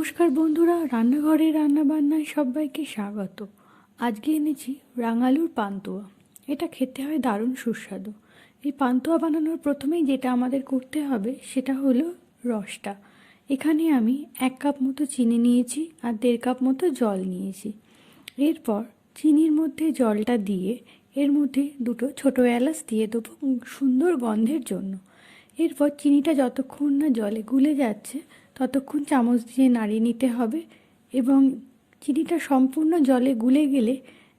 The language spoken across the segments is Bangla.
নমস্কার বন্ধুরা, রান্নাঘরে রান্নাবান্নায় সবাইকে স্বাগত। আজকে এনেছি রাঙালুর পান্তুয়া। এটা খেতে হয় দারুণ সুস্বাদু। এই পান্তুয়া বানানোর প্রথমেই যেটা আমাদের করতে হবে, সেটা হলো রসটা। এখানে আমি এক কাপ মতো চিনি নিয়েছি আর দেড় কাপ মতো জল নিয়েছি। এরপর চিনির মধ্যে জলটা দিয়ে এর মধ্যে দুটো ছোটো এলাচ দিয়ে দেবো সুন্দর গন্ধের জন্য। এরপর চিনিটা যতক্ষণ না জলে গুলে যাচ্ছে ততক্ষণ চামচ দিয়ে নাড়িয়ে নিতে হবে এবং চিনিটা সম্পূর্ণ জলে গুলে গেলে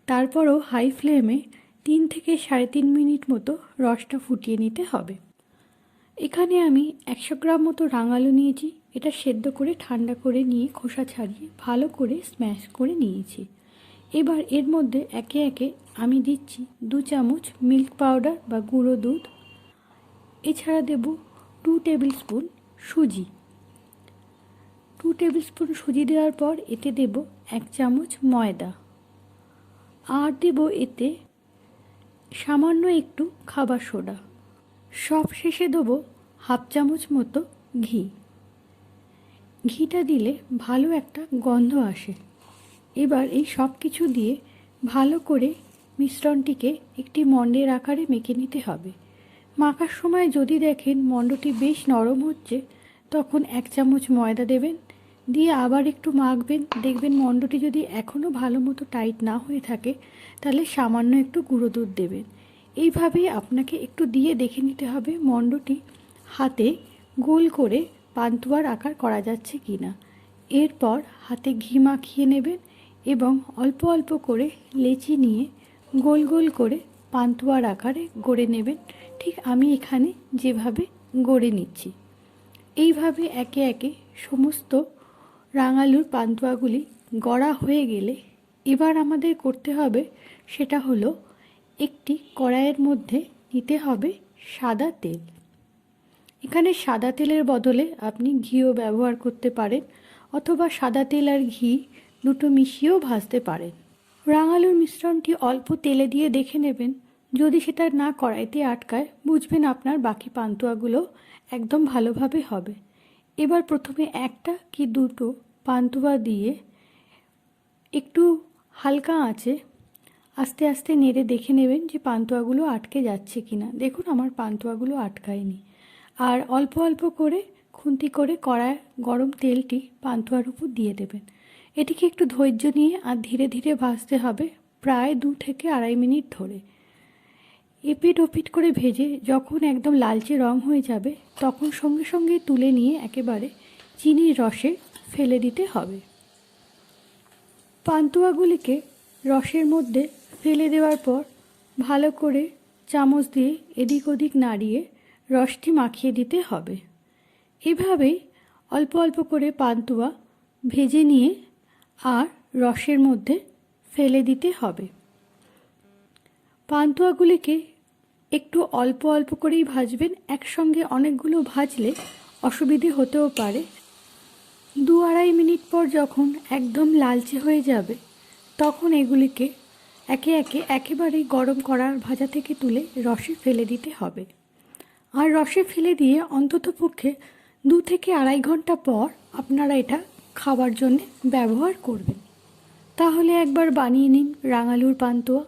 তারপরও হাই ফ্লেমে তিন থেকে সাড়ে তিন মিনিট মতো রসটা ফুটিয়ে নিতে হবে। এখানে আমি একশো গ্রাম মতো রাঙালু নিয়েছি। এটা সেদ্ধ করে ঠান্ডা করে নিয়ে খোসা ছাড়িয়ে ভালো করে স্ম্যাশ করে নিয়েছি। এবার এর মধ্যে একে একে আমি দিচ্ছি দু চামচ মিল্ক পাউডার বা গুঁড়ো দুধ। এছাড়া দেব টু টেবিল স্পুন সুজি। টু টেবিল স্পুন সুজি দেওয়ার পর এতে দেব এক চামচ ময়দা। আর দেব এতে সামান্য একটু খাবার সোডা। সব শেষে দেবো হাফ চামচ মতো ঘি। ঘিটা দিলে ভালো একটা গন্ধ আসে। এবার এই সব কিছু দিয়ে ভালো করে মিশ্রণটিকে একটি মণ্ডের আকারে মেখে নিতে হবে। মাখার সময় যদি দেখেন মণ্ডটি বেশ নরম হচ্ছে, তখন এক চামচ ময়দা দেবেন দিয়ে আবার একটু মাখবেন। দেখবেন মণ্ডটি যদি এখনও ভালো মতো টাইট না হয়ে থাকে, তাহলে সামান্য একটু গুঁড়ো দুধ দেবেন। এইভাবেই আপনাকে একটু দিয়ে দেখে নিতে হবে মণ্ডটি হাতে গোল করে পান্তুয়ার আকার করা যাচ্ছে কি না এরপর হাতে ঘি মাখিয়ে নেবেন এবং অল্প অল্প করে লেচি নিয়ে গোল গোল করে পান্তুয়ার আকারে গড়ে নেবেন। ঠিক আমি এখানে যেভাবে গড়ে নিচ্ছি। এইভাবে একে একে সমস্ত রাঙালুর পান্তুয়াগুলি গড়া হয়ে গেলে এবার আমাদের করতে হবে সেটা হলো একটি কড়াইয়ের মধ্যে নিতে হবে সাদা তেল। এখানে সাদা তেলের বদলে আপনি ঘিও ব্যবহার করতে পারেন অথবা সাদা তেল আর ঘি দুটো মিশিয়েও ভাজতে পারেন। রাঙালুর মিশ্রণটি অল্প তেলে দিয়ে দেখে নেবেন। যদি সেটা না কড়াইতে আটকায়, বুঝবেন আপনার বাকি পান্তুয়াগুলো একদম ভালোভাবে হবে। এবার প্রথমে একটা কি দুটো পান্তুয়া দিয়ে একটু হালকা আঁচে আস্তে আস্তে নেড়ে দেখে নেবেন যে পান্তুয়াগুলো আটকে যাচ্ছে কি না দেখুন, আমার পান্তুয়াগুলো আটকায়নি। আর অল্প অল্প করে খুন্তি করে কড়ায় গরম তেলটি পান্তুয়ার উপর দিয়ে দেবেন। এটিকে একটু ধৈর্য নিয়ে আর ধীরে ধীরে ভাজতে হবে প্রায় দু থেকে আড়াই মিনিট ধরে। এপিট ওপিট করে ভেজে যখন একদম লালচে রং হয়ে যাবে, তখন সঙ্গে সঙ্গে তুলে নিয়ে একেবারে চিনির রসে ফেলে দিতে হবে। পান্তুয়াগুলিকে রসের মধ্যে ফেলে দেওয়ার পর ভালো করে চামচ দিয়ে এদিক ওদিক নাড়িয়ে রসটি মাখিয়ে দিতে হবে। এভাবেই অল্প অল্প করে পান্তুয়া ভেজে নিয়ে আর রসের মধ্যে ফেলে দিতে হবে। পান্তুয়াগুলিকে একটু অল্প অল্প করেই ভাজবেন। একসঙ্গে অনেকগুলো ভাজলে অসুবিধে হতেও পারে। দু আড়াই মিনিট পর যখন একদম লালচে হয়ে যাবে, তখন এগুলিকে একে একে একেবারেই গরম করার ভাজা থেকে তুলে রসে ফেলে দিতে হবে। আর রসে ফেলে দিয়ে অন্তত পক্ষে দু থেকে আড়াই ঘণ্টা পর আপনারা এটা খাবার জন্য ব্যবহার করবেন। তাহলে একবার বানিয়ে নিন রাঙালুর পান্তুয়া।